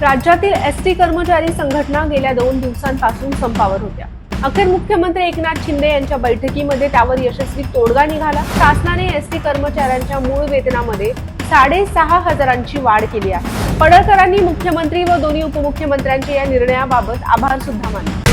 राज्यातील S T कर्मचारी संघटना गेल्या दोन दिवसांपासून संपावर होत्या. अखेर मुख्यमंत्री एकनाथ शिंदे यांच्या बैठकीमध्ये त्यावर यशस्वी तोडगा निघाला. शासनाने एस टी कर्मचाऱ्यांच्या मूळ वेतनामध्ये साडेसहा हजारांची वाढ केली आहे. पडळकरांनी मुख्यमंत्री व दोन्ही उपमुख्यमंत्र्यांच्या या निर्णयाबाबत आभार सुद्धा मानले.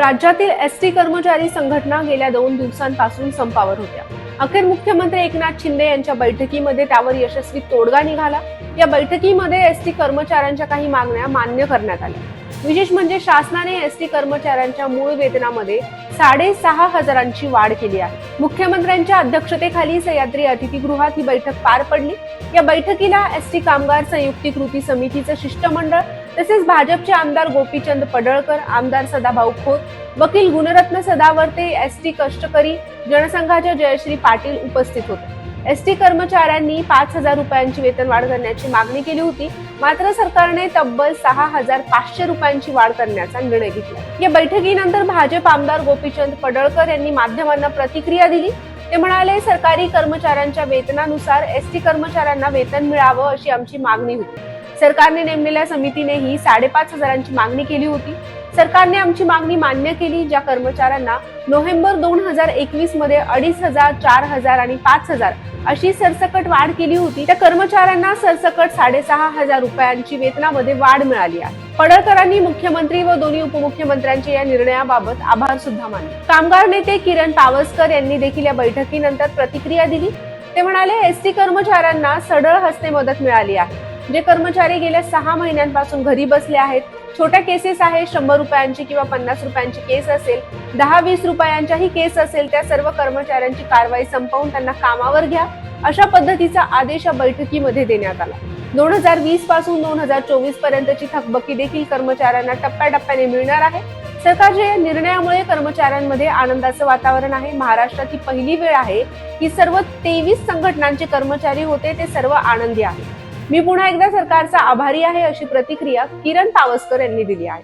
राज्यातील एस टी कर्मचारी संघटना गेल्या दोन दिवसांपासून संपावर होत्या. अखेर मुख्यमंत्री एकनाथ शिंदे यांच्या बैठकीमध्ये त्यावर यशस्वी तोडगा निघाला. या बैठकीमध्ये एस टी कर्मचाऱ्यांच्या काही मागण्या मान्य करण्यात आल्या. विशेष म्हणजे शासनाने एस टी कर्मचाऱ्यांच्या मूळ वेतनामध्ये साडेसहा हजारांची वाढ केली आहे. मुख्यमंत्र्यांच्या अध्यक्षतेखाली सह्याद्री अतिथीगृहात ही बैठक पार पडली. या बैठकीला एस टी कामगार संयुक्ती कृती समितीचं शिष्टमंडळ तसेच भाजपचे आमदार गोपीचंद पडळकर आमदार सदाभाऊ खोत वकील गुणरत्न सदावर्ते एस टी कष्टकरी जनसंघाच्या जयश्री पाटील उपस्थित होते. एस टी कर्मचाऱ्यांनी पाच हजार रुपयांची वेतनवाढ करण्याची मागणी केली होती. मात्र सरकारने तब्बल सहा हजार पाचशे रुपयांची वाढ करण्याचा निर्णय घेतला. या बैठकीनंतर भाजप आमदार गोपीचंद पडळकर यांनी माध्यमांना प्रतिक्रिया दिली. ते म्हणाले सरकारी कर्मचाऱ्यांच्या वेतनानुसार एस टी कर्मचाऱ्यांना वेतन मिळावं अशी आमची मागणी होती. सरकारने नेमलेल्या समितीनेही साडेपाच हजारांची मागणी केली होती. सरकारने आमची मागणी मान्य केली ज्या कर्मचाऱ्यांना नोव्हेंबर दोन हजार एकवीसमध्ये अडीच हजार चार हजार आणि पाच हजार अशी सरसकट वाढ केली होती त्या कर्मचाऱ्यांना सरसकट साडेसहा हजार रुपयांची वेतनामध्ये वाढ मिळाली आहे. पडळकरांनी मुख्यमंत्री व दोन्ही उपमुख्यमंत्र्यांच्या या निर्णयाबाबत आभार सुद्धा मानले. कामगार नेते किरण पावसकर यांनी देखील या बैठकीनंतर प्रतिक्रिया दिली. ते म्हणाले एस टी कर्मचाऱ्यांना सढळ हस्ते मदत मिळाली आहे. जे कर्मचारी गेल्या सहा महिन्यांपासून घरी बसले आहेत छोट्या केसेस आहे शंभर रुपयांची किंवा पन्नास रुपयांची केस असेल दहा वीस रुपयांच्याही केस असेल त्या सर्व कर्मचाऱ्यांची कारवाई संपवून त्यांना कामावर घ्या. अशा पद्धतीचा आदेश या बैठकीमध्ये देण्यात आला. दोन हजार वीसपासून दोन हजार चोवीस पर्यंतची थकबकी देखील कर्मचाऱ्यांना टप्प्याटप्प्याने मिळणार आहे. सरकारच्या या निर्णयामुळे कर्मचाऱ्यांमध्ये आनंदाचं वातावरण आहे महाराष्ट्रात ही पहिली वेळ आहे की सर्व तेवीस संघटनांचे कर्मचारी होते ते सर्व आनंदी आहेत. मी पुन्हा एकदा सरकारचा आभारी आहे अशी प्रतिक्रिया किरण तावस्कर यांनी दिली आहे.